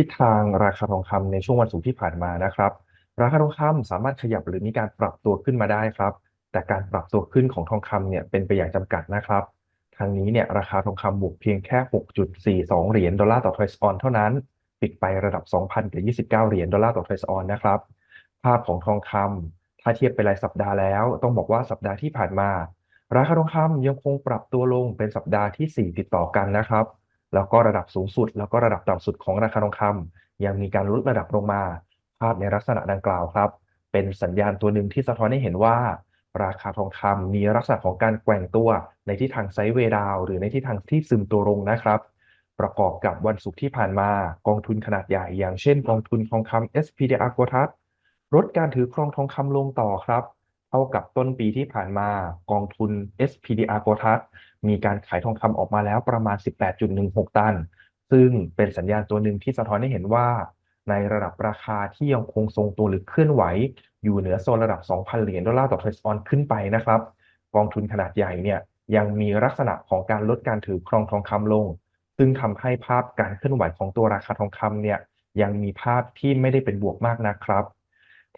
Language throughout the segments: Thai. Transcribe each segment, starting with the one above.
ทิศทางราคาทองคำในช่วงวันศุกร์ที่ผ่านมานะครับ ราคาทองคำสามารถขยับหรือมีการปรับตัวขึ้นมาได้ครับ แต่การปรับตัวขึ้นของทองคำเนี่ยเป็นไปอย่างจำกัดนะครับทางนี้เนี่ยราคาทองคำบวกเพียงแค่ 6.42 เหรียญดอลลาร์ต่อทรอยส์ออนเท่านั้น ปิดไประดับ 2,029 เหรียญดอลลาร์ต่อทรอยส์ออนนะครับ ภาพของทองคำถ้าเทียบเป็นรายสัปดาห์แล้ว ต้องบอกว่าสัปดาห์ที่ผ่านมา ราคาทองคำยังคงปรับตัวลงเป็นสัปดาห์ที่ 4 ติดต่อกันนะครับ แล้วก็ระดับสูงสุด แล้วก็ระดับต่ำสุดของราคาทองคำยังมีการลดระดับลงมา ภาพในลักษณะดังกล่าวครับ เป็นสัญญาณตัวหนึ่งที่สะท้อนให้เห็นว่า ราคาทองคำมีลักษณะของการแกว่งตัวในทิศทางไซด์เวดาว หรือในทิศทางที่ซึมตัวลงนะครับ ประกอบกับวันศุกร์ที่ผ่านมากองทุนขนาดใหญ่ อย่างเช่น กองทุนทองคำ SPDR โกทัสลดการถือครองทองคำลงต่อครับ เท่ากับต้นปีที่ผ่านมากองทุน SPDR โกทัสมีการขายทองคำออกมาแล้วประมาณ 18.16 ตัน ซึ่งเป็นสัญญาณตัวหนึ่งที่สะท้อนให้เห็นว่า ในระดับราคาที่ยังคงทรงตัวหรือเคลื่อนไหว อยู่เหนือโซนระดับ 2,000 เหรียญดอลลาร์ต่อเทรส์ออนขึ้นไปนะครับ กองทุนขนาดใหญ่เนี่ยยังมีลักษณะของการลดการถือครองทองคำลง ซึ่งทำให้ภาพการเคลื่อนไหวของตัวราคาทองคำเนี่ยยังมีภาพที่ไม่ได้เป็นบวกมากนะครับ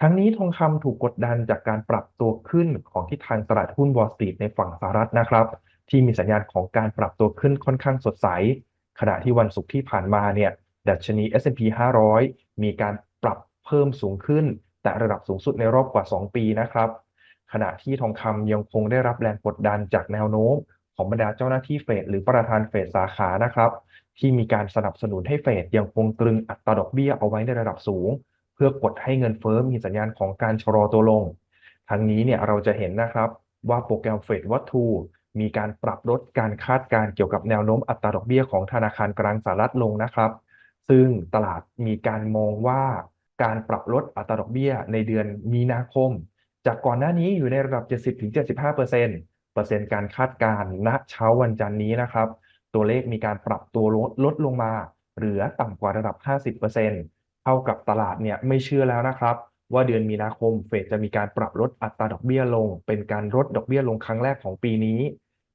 ทั้งนี้ทองคำถูกกดดันจากการปรับตัวขึ้นของทิศทางตลาดหุ้นวอลสตรีทในฝั่งสหรัฐนะครับ ที่มีสัญญาณของการปรับตัวขึ้นค่อนข้างสดใส ขณะที่วันศุกร์ที่ผ่านมาเนี่ยดัชนี S&P 500 มีการปรับเพิ่มสูงขึ้น แต่ระดับสูงสุดในรอบกว่า 2 ปีนะครับ ขณะที่ทองคำยังคงได้รับแรงกดดันจากแนวโน้ม ของบรรดาเจ้าหน้าที่เฟดหรือประธานเฟดสาขานะครับ ที่มีการสนับสนุนให้เฟดยังคงตรึงอัตราดอกเบี้ยเอาไว้ในระดับสูง เพื่อกดให้เงินเฟ้อมีสัญญาณของการชะลอตัวลง ทั้งนี้เนี่ยเราจะเห็นนะครับว่าโปรแกรมเฟดวัตถุมีการปรับลดการคาดการเกี่ยวกับแนวโน้มอัตราดอกเบี้ยของธนาคารกลางสหรัฐลงนะครับ ซึ่งตลาดมีการมองว่าการปรับลดอัตราดอกเบี้ยในเดือนมีนาคม จากก่อนหน้านี้อยู่ในระดับ 70-75%เปอร์เซ็นต์เปอร์เซ็นต์การคาดการณ์ณเช้าวันจันทร์นี้นะครับ ตัวเลขมีการปรับตัวลดลดลงมา เหลือต่ำกว่าระดับ 50%เเท่ากับตลาดเนี่ยไม่เชื่อแล้วนะครับ ว่าเดือนมีนาคมเฟดจะมีการปรับลดอัตราดอกเบี้ยลง เป็นการลดดอกเบี้ยลงครั้งแรกของปีนี้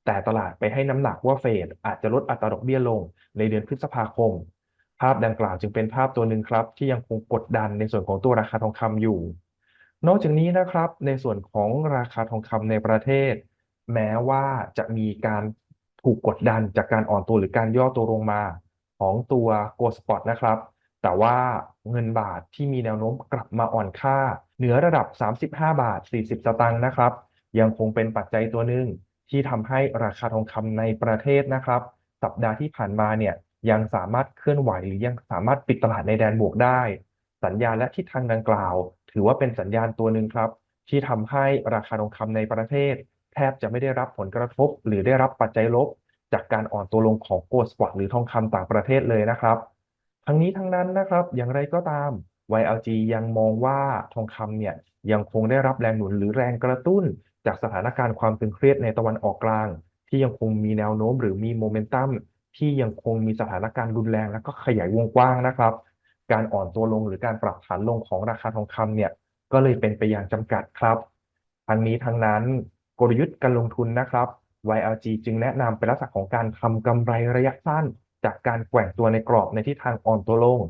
แต่ตลาดไปให้น้ำหนักว่าเฟดอาจจะลดอัตราดอกเบี้ยลงในเดือนพฤษภาคม ภาพดังกล่าวจึงเป็นภาพตัวหนึ่งครับ ที่ยังคงกดดันในส่วนของตัวราคาทองคำอยู่ นอกจากนี้นะครับในส่วนของราคาทองคำในประเทศ แม้ว่าจะมีการถูกกดดันจากการอ่อนตัวหรือการย่อตัวลงมา ของตัว Gold Spot นะครับ แต่ว่าเงินบาทที่มีแนวโน้มกลับมาอ่อนค่า เหนือระดับ 35 บาท 40 สตางค์นะครับ ยังคงเป็นปัจจัยตัวหนึ่งที่ทำให้ราคาทองคำในประเทศนะครับ สัปดาห์ที่ผ่านมาเนี่ยยังสามารถเคลื่อนไหวหรือยังสามารถปิดตลาดในแดนบวกได้ สัญญาณและทิศทางดังกล่าว ถือว่าเป็นสัญญาณตัวหนึ่งครับ ที่ทำให้ราคาทองคำในประเทศ แทบจะไม่ได้รับผลกระทบ หรือได้รับปัจจัยลบ จากการอ่อนตัวลงของโกลด์สปอตหรือทองคำต่างประเทศเลยนะครับ ทั้งนี้ทั้งนั้นนะครับ อย่างไรก็ตาม YLG ยังมองว่าทองคำเนี่ยยังคงได้รับแรงหนุนหรือแรงกระตุ้น จากสถานการณ์ความตึงเครียดในตะวันออกกลาง ที่ยังคงมีแนวโน้มหรือมีโมเมนตัมที่ยังคงมีสถานการณ์รุนแรงและก็ขยายวงกว้างนะครับ การอ่อนตัวลงหรือการปรับฐานลงของราคาทองคำเนี่ยก็เลยเป็นไปอย่างจำกัดครับทั้งนี้ทั้งนั้นกลยุทธ์การลงทุนนะครับ YLG จึงแนะนำเป็นลักษณะของการทำกำไรระยะสั้น จากการแกว่งตัวในกรอบในทิศทางอ่อนตัวลง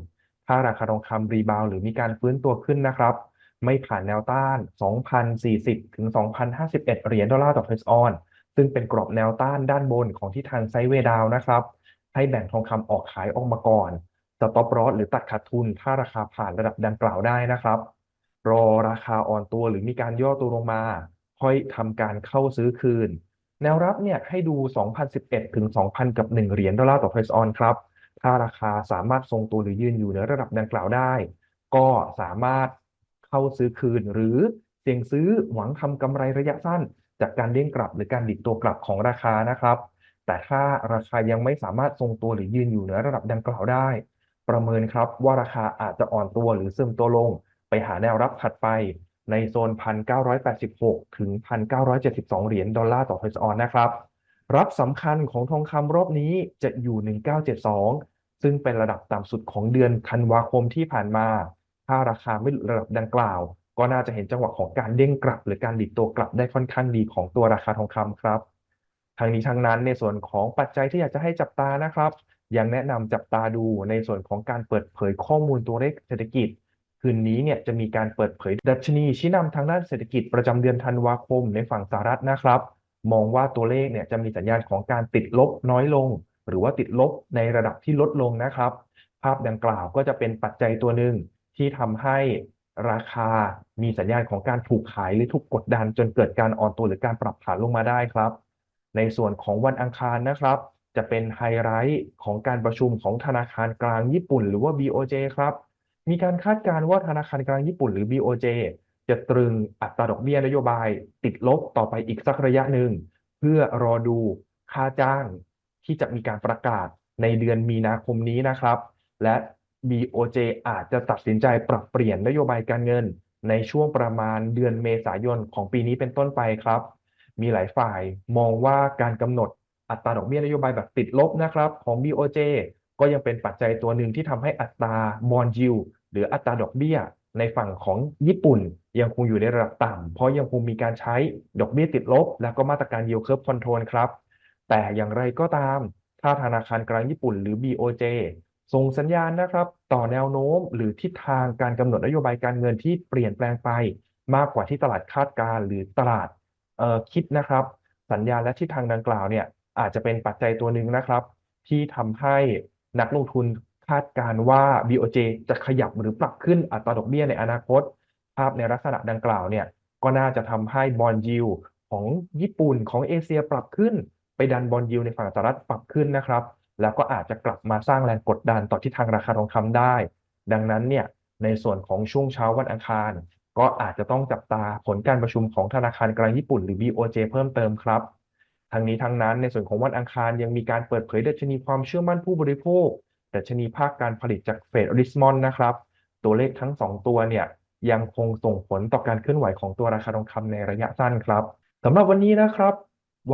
ถ้าราคาทองคำรีบาวหรือมีการฟื้นตัวขึ้นนะครับ ไม่ผ่านแนวต้าน 2,040 ถึง 2,051 เหรียญดอลลาร์ต่อเทสออน ซึ่งเป็นกรอบแนวต้านด้านบนของทิศทางไซเวดาวนะครับ ให้แบ่งทองคำออกขายออกมาก่อนสต็อปลอสหรือตัดขาดทุน ถ้าราคาผ่านระดับดังกล่าวได้นะครับ รอราคาอ่อนตัวหรือมีการย่อตัวลงมา ค่อยทำการเข้าซื้อคืน แนวรับเนี่ยให้ดู 2,011 ถึง 2,000 กับ 1 เหรียญดอลลาร์ต่อทรอยส์ออนครับ ถ้าราคาสามารถทรงตัวหรือยืนอยู่ในระดับดังกล่าวได้ ก็สามารถเข้าซื้อคืนหรือเสี่ยงซื้อหวังทำกำไรระยะสั้น จากการเด้งกลับหรือการดิดตัวกลับของราคานะครับ แต่ถ้าราคายังไม่สามารถทรงตัวหรือยืนอยู่เหนือระดับดังกล่าวได้ ประเมินครับว่าราคาอาจจะอ่อนตัวหรือซึมตัวลง ไปหาแนวรับถัดไป ในโซน 1,986 ถึง 1,972 เหรียญดอลลาร์ต่อทอยส์ออนนะครับ รับสำคัญของทองคำรอบนี้จะอยู่ 1972 ซึ่งเป็นระดับต่ำสุดของเดือนธันวาคมที่ผ่านมา ถ้าราคาไม่หลุดระดับดังกล่าว ก็น่าจะเห็นจังหวะของการเด้งกลับ หรือการดิดตัวกลับได้ค่อนข้างดีของตัวราคาทองคำครับทางนี้ทางนั้นในส่วนของปัจจัยที่อยากจะให้จับตานะครับยังแนะนำจับตาดูในส่วนของการเปิดเผยข้อมูลตัวเลขเศรษฐกิจ คืนนี้เนี่ยจะมีการเปิดเผยดัชนีชี้นำทางด้านเศรษฐกิจประจำเดือนธันวาคมในฝั่งสหรัฐนะครับ มองว่าตัวเลขเนี่ยจะมีสัญญาณของการติดลบน้อยลง หรือว่าติดลบในระดับที่ลดลงนะครับ ภาพดังกล่าวก็จะเป็นปัจจัยตัวหนึ่งที่ทำให้ราคามีสัญญาณของการถูกขายหรือถูกกดดันจนเกิดการอ่อนตัวหรือการปรับฐานลงมาได้ครับ ในส่วนของวันอังคารนะครับ จะเป็นไฮไลท์ของการประชุมของธนาคารกลางญี่ปุ่น หรือว่า BOJ ครับ มีการคาดการณ์ว่าธนาคารกลางญี่ปุ่นหรือ BOJ จะตรึงอัตราดอกเบี้ยนโยบายติดลบต่อไปอีกสักระยะหนึ่ง เพื่อรอดูค่าจ้างที่จะมีการประกาศในเดือนมีนาคมนี้นะครับ และ BOJ อาจจะตัดสินใจปรับเปลี่ยนนโยบายการเงิน ในช่วงประมาณเดือนเมษายนของปีนี้เป็นต้นไปครับ มีหลายฝ่ายมองว่าการกำหนดอัตราดอกเบี้ยนโยบายแบบติดลบนะครับ ของ BOJ ก็ยังเป็นปัจจัยตัวหนึ่งที่ทำให้อัตราบอนยิว หรืออัตราดอกเบี้ยในฝั่งของญี่ปุ่นยังคงอยู่ในระดับต่ำเพราะยังคงมีการใช้ดอกเบี้ยติดลบ และก็มาตรการ yield curve control ครับ แต่อย่างไรก็ตาม ถ้าธนาคารกลางญี่ปุ่นหรือ BOJ ส่งสัญญาณนะครับ ต่อแนวโน้มหรือทิศทางการกำหนดนโยบายการเงินที่เปลี่ยนแปลงไป มากกว่าที่ตลาดคาดการณ์หรือตลาดคิดนะครับ สัญญาณและทิศทางดังกล่าวเนี่ยอาจจะเป็นปัจจัยตัวหนึ่งนะครับ ที่ทำให้นักลงทุน คาดการ์ว่า BOJ จะขยับหรือปรับขึ้นอัตราดอกเบี้ยในอนาคต ภาพในลักษณะดังกล่าวเนี่ยก็น่าจะทำให้บอลยิวของญี่ปุ่นของเอเชียปรับขึ้น ไปดันบอลยิวในฝั่งสหรัฐปรับขึ้นนะครับ แล้วก็อาจจะกลับมาสร้างแรงกดดันต่อทิศทางราคาทองคำได้ ดังนั้นเนี่ยในส่วนของช่วงเช้าวันอังคาร ก็อาจจะต้องจับตาผลการประชุมของธนาคารกลางญี่ปุ่นหรือ BOJ เพิ่มเติมครับทั้งนี้ทั้งนั้นในส่วนของวันอังคารยังมีการเปิดเผยดัชนีความเชื่อมั่นผู้บริโภค ดัชนีภาคการผลิตจากเฟดอริสมอนนะครับ ตัวเลขทั้ง 2 ตัวเนี่ยยังคงส่งผลต่อการเคลื่อนไหวของตัวราคาทองคำในระยะสั้นครับสำหรับวันนี้นะครับ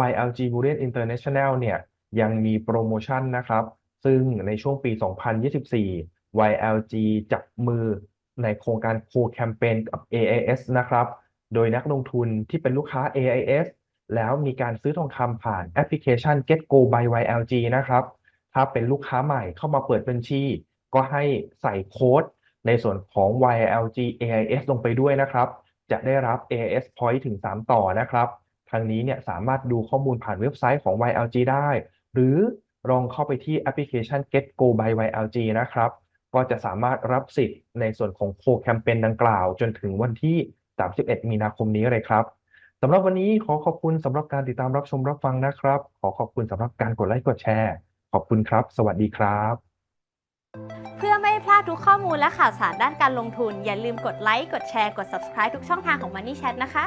YLG Bullion International เนี่ยยังมีโปรโมชั่นนะครับ ซึ่งในช่วงปี 2024 YLG จับมือในโครงการโคแคมเปญกับ AIS นะครับ โดยนักลงทุนที่เป็นลูกค้า AIS แล้วมีการซื้อทองคำผ่านแอปพลิเคชัน GetGo by YLG นะครับ ถ้าเป็นลูกค้าใหม่เข้ามาเปิดบัญชี ก็ให้ใส่โค้ดในส่วนของ YLG AIS ลงไปด้วยนะครับ จะได้รับ AIS Point ถึง 3 ต่อนะครับ ทางนี้เนี่ยสามารถดูข้อมูลผ่านเว็บไซต์ของ YLG ได้ หรือลองเข้าไปที่แอปพลิเคชัน GetGo by YLG นะครับ ก็จะสามารถรับสิทธิ์ในส่วนของโคแคมเปญดังกล่าว จนถึงวันที่ 31 มีนาคมนี้เลยครับสำหรับวันนี้ขอขอบคุณสำหรับการติดตามรับชมรับฟังนะครับ ขอขอบคุณสำหรับการกดไลค์กดแชร์ ขอบคุณครับ สวัสดีครับ เพื่อไม่พลาดทุกข้อมูลและข่าวสารด้านการลงทุน อย่าลืมกดไลค์ กดแชร์ กด subscribe ทุกช่องทางของ Money Chat นะคะ